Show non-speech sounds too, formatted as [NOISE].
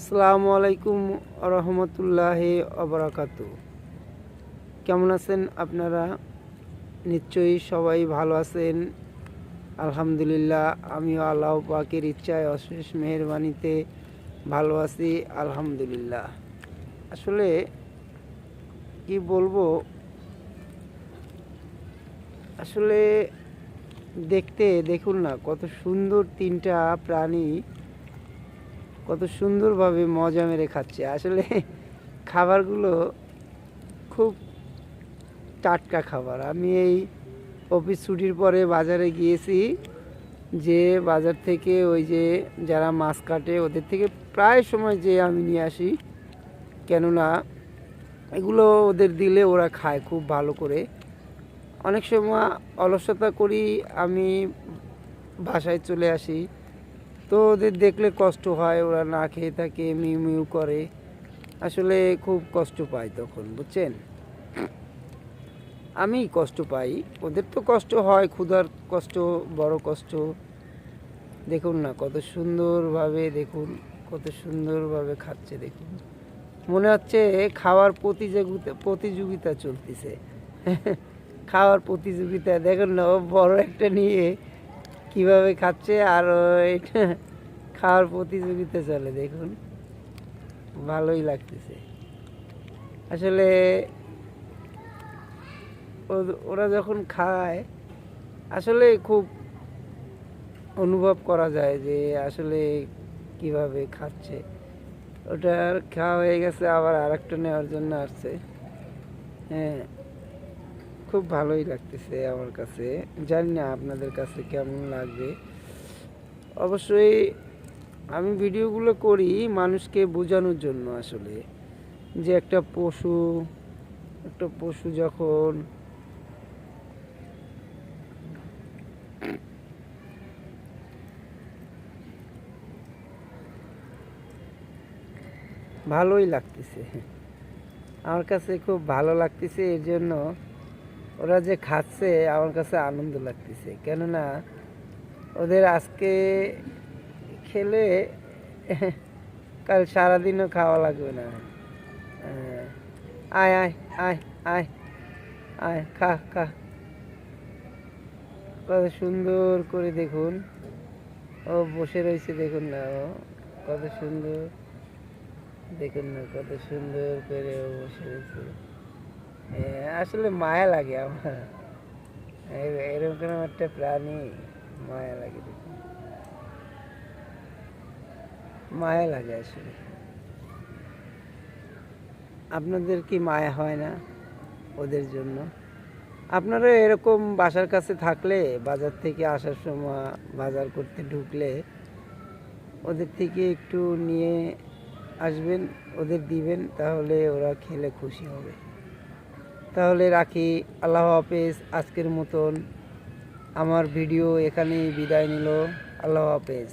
আসসালামু আলাইকুম রহমতুল্লাহ অবরাকাত। কেমন আছেন আপনারা? নিশ্চয়ই সবাই ভালো আছেন। আলহামদুলিল্লাহ, আমিও আল্লাহ পাকের ইচ্ছায় অশেষ মেহরবানিতে ভালো আছি, আলহামদুলিল্লাহ। আসলে কি বলব? আসলে দেখতে, দেখুন না, কত সুন্দর তিনটা প্রাণী কত সুন্দরভাবে মজা মেরে খাচ্ছে। আসলে খাবারগুলো খুব টাটকা খাবার। আমি এই অফিস ছুটির পরে বাজারে গিয়েছি যে বাজার থেকে ওই যে যারা মাছ কাটে, ওদের থেকে প্রায় সময় যে আমি নিয়ে আসি। কেননা এগুলো ওদের দিলে ওরা খায় খুব ভালো করে। অনেক সময় অলসতা করি আমি বাসায় চলে আসি। তো ওদের দেখলে কষ্ট হয়, ওরা না খেয়ে থাকে মিউ মিউ করে। আসলে খুব কষ্ট পাই তখন, বুঝছেন? আমি কষ্ট পাই। ওদের তো কষ্ট হয়, ক্ষুধার কষ্ট, বড় কষ্ট। দেখুন না, কত সুন্দরভাবে দেখুন, কত সুন্দরভাবে খাচ্ছে দেখুন। মনে হচ্ছে খাওয়ার প্রতিযোগিতা প্রতিযোগিতা চলতেছে। [LAUGHS] খাওয়ার প্রতিযোগিতা, দেখুন না বড় একটা নিয়ে কীভাবে খাচ্ছে আর এটা [LAUGHS] খাওয়ার প্রতিযোগিতা চলে, দেখুন। ভালোই লাগতেছে। আসলে ওরা যখন খায়, আসলে খুব অনুভব করা যায় যে আসলে কীভাবে খাচ্ছে। ওটার খাওয়া হয়ে গেছে, আবার আর একটা নেওয়ার জন্য আসছে। হ্যাঁ। খুব ভালোই লাগতেছে আমার কাছে। জানি না আপনাদের কাছে কেমন লাগবে। অবশ্যই আমি ভিডিওগুলো করি মানুষকে বোঝানোর জন্য আসলে। যে একটা পশু একটা পশু যখন ভালোই লাগতেছে। আমার কাছে খুব ভালো লাগতেছে, এর জন্য ওরা যে খাচ্ছে, আমার কাছে আনন্দ লাগতেছে। কেননা, ওদের আজকে খেলে কাল সারাদিনও খাওয়া লাগবে না। আয় আয় আয় আয় আয়, খা খা। কত সুন্দর করে দেখুন। ও বসে রয়েছে, দেখুন না ও। কত সুন্দর। দেখুন না, কত সুন্দর করে ও বসে রয়েছে। আসলে মায়া লাগে আমার। এরকম একটা প্রাণী মায়া লাগে মায়া লাগে আসলে। আপনাদের কি মায়া হয় না ওদের জন্য? আপনারা এরকম বাসার কাছে থাকলে, বাজার থেকে আসার সময় বাজার করতে ঢুকলে, ওদের থেকে একটু নিয়ে আসবেন, ওদের দিবেন, তাহলে ওরা খেলে খুশি হবে। তাহলে রাখি। আল্লাহ হাফেজ আজকের মতন আমার ভিডিও এখানেই বিদায় নিল। আল্লাহ হাফেজ।